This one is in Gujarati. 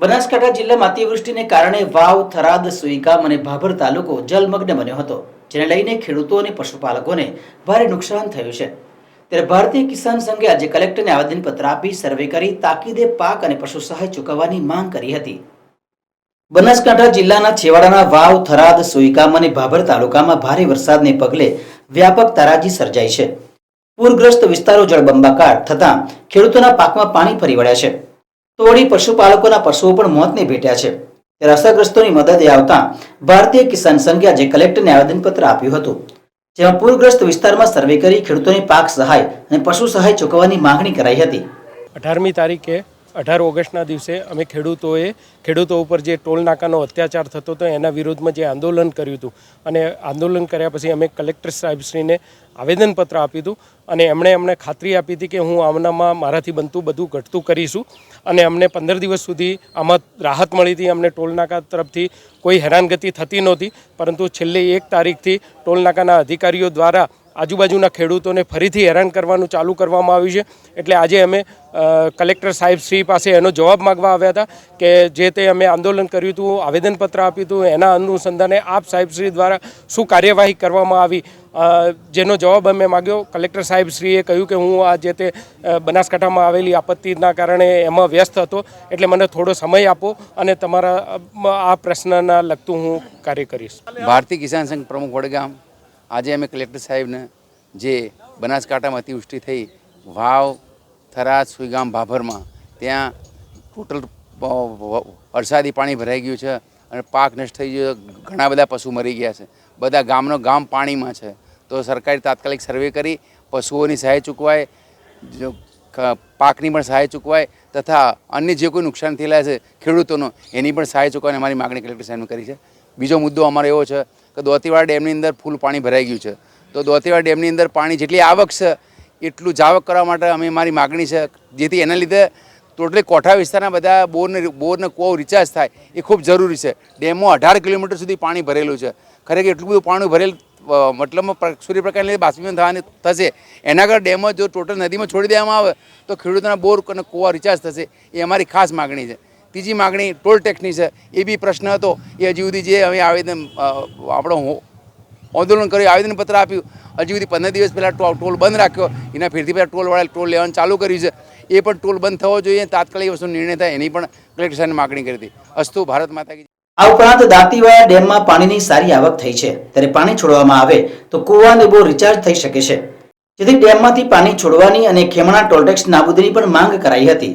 બનાસકાંઠા જિલ્લામાં અતિવૃષ્ટિને કારણે વાવ, થરાદ, સુઈગામ અને ભાભર તાલુકો જલમગ્ન બન્યો હતો, જેને લઈને ખેડૂતો અને પશુપાલકોને ભારે નુકસાન થયું છે. ત્યારે ભારતીય કિસાન સંઘે આજે કલેક્ટરને આવેદનપત્ર આપી સર્વે કરી તાકીદે પાક અને પશુ સહાય ચૂકવવાની માંગ કરી હતી. બનાસકાંઠા જિલ્લાના છેવાડાના વાવ, થરાદ, સુઈગામ અને ભાભર તાલુકામાં ભારે વરસાદને પગલે વ્યાપક તારાજી સર્જાઈ છે. પૂરગ્રસ્ત વિસ્તારો જળબંબાકાર થતાં ખેડૂતોના પાકમાં પાણી ફરી વળ્યા છે. તો વળી પશુપાલકોના પશુઓ પણ મોતને ભેટ્યા છે. ત્યારે અસરગ્રસ્તોની મદદે આવતા ભારતીય કિસાન સંઘે આજે કલેક્ટરને આવેદનપત્ર આપ્યું હતું. જેમાં પૂરગ્રસ્ત વિસ્તારમાં સર્વે કરી ખેડૂતોની પાક સહાય અને પશુ સહાય ચૂકવવાની માંગણી કરાઈ હતી. અઢારમી તારીખે અઢાર ઓગસ્ટના દિવસે અમે ખેડૂતોએ, ખેડૂતો ઉપર જે ટોલ નાકાનો અત્યાચાર થતો હતો, એના વિરોધમાં જે આંદોલન કર્યું હતું, અને આંદોલન કર્યા પછી અમે કલેક્ટર સાહેબશ્રીને આવેદનપત્ર આપ્યું હતું, અને એમણે અમને ખાતરી આપી હતી કે હું આમનામાં મારાથી બનતું બધું ઘટતું કરીશું, અને અમને પંદર દિવસ સુધી આમાં રાહત મળી હતી, અમને ટોલનાકા તરફથી કોઈ હેરાનગતિ થતી નહોતી, પરંતુ છેલ્લી એક તારીખથી ટોલ નાકાના અધિકારીઓ દ્વારા આજુબાજુના ખેડૂતોને ફરીથી હેરાન કરવાનું ચાલુ કરવામાં આવ્યું છે. એટલે આજે અમે કલેક્ટર સાહેબ શ્રી પાસે એનો જવાબ માગવા આવ્યા હતા કે જે તે અમે આંદોલન કર્યું હતું, આવેદનપત્ર આપ્યું હતું, એના અનુસંધાને આપ સાહેબશ્રી દ્વારા શું કાર્યવાહી કરવામાં આવી? જેનો જવાબ અમે માગ્યો. કલેક્ટર સાહેબશ્રીએ કહ્યું કે હું આ જે તે બનાસકાંઠામાં આવેલી આપત્તિના કારણે એમાં વ્યસ્ત હતો, એટલે મને થોડો સમય આપો અને તમારા આ પ્રશ્નના લગતું હું કાર્ય કરીશ. ભારતીય કિસાન સંઘ પ્રમુખ વડગામ આજે અમે કલેક્ટર સાહેબને જે બનાસકાંઠામાં અતિવૃષ્ટિ થઈ, વાવ, થરાદ, સુઈગામ, ભાભરમાં, ત્યાં ટોટલ વરસાદી પાણી ભરાઈ ગયું છે અને પાક નષ્ટ થઈ ગયો ઘણા બધા પશુ મરી ગયા છે. બધા ગામનો ગામ પાણીમાં છે. તો સરકારે તાત્કાલિક સર્વે કરી, પશુઓની સહાય ચૂકવાય પાકની પણ સહાય ચૂકવાય તથા અન્ય જે કોઈ નુકસાન થયેલા છે ખેડૂતોનો, એની પણ સહાય ચૂકવાની અમારી માગણી કલેક્ટર સાહેબને કરી છે. બીજો મુદ્દો અમારો એવો છે કે દોતીવાડા ડેમની અંદર ફૂલ પાણી ભરાઈ ગયું છે. તો દોતીવાડા ડેમની અંદર પાણી જેટલી આવક છે, એટલું જાવક કરવા માટે અમે મારી માગણી છે. જેથી એના લીધે ટોટલી કોઠા વિસ્તારના બધા બોરને બોરને કૂવો રિચાર્જ થાય એ ખૂબ જરૂરી છે. ડેમમાં અઢાર કિલોમીટર સુધી પાણી ભરેલું છે. ખરેખર એટલું બધું પાણી ભરેલ મતલબમાં પ્ર- સૂર્યપ્રકાશને લીધે બાષ્પીભવન થવાની થશે. એના કરતાં ડેમમાં જો ટોટલ નદીમાં છોડી દેવામાં આવે, તો ખેડૂતોના બોર અને કૂવા રિચાર્જ થશે. એ અમારી ખાસ માગણી છે. ત્રીજી માગણી ટોલ ટેક્સની છે. એ બી પ્રશ્ન હતો. એ હજી સુધી જે અમે આવેદન આપણો આંદોલન કર્યું, આવેદનપત્ર આપ્યું, હજી સુધી પંદર દિવસ પહેલાં ટોલ બંધ રાખ્યો. એના ફેરથી પહેલાં ટોલવાળા ટોલ લેવાનું ચાલુ કર્યું છે. એ પણ ટોલ બંધ થવો જોઈએ. તાત્કાલિક વસ્તુ નિર્ણય થાય. એની પણ કલેક્ટર સાહેબને માગણી કરી હતી. અસ્તુ ભારત માતા કી આ ઉપરાંત દાંતીવાડા ડેમમાં પાણીની સારી આવક થઈ છે. ત્યારે પાણી છોડવામાં આવે તો કુવાને બહુ રિચાર્જ થઈ શકે છે. જેથી ડેમમાંથી પાણી છોડવાની અને ખેમણા ટોલટેક્સ નાબૂદીની પણ માંગ કરાઈ હતી.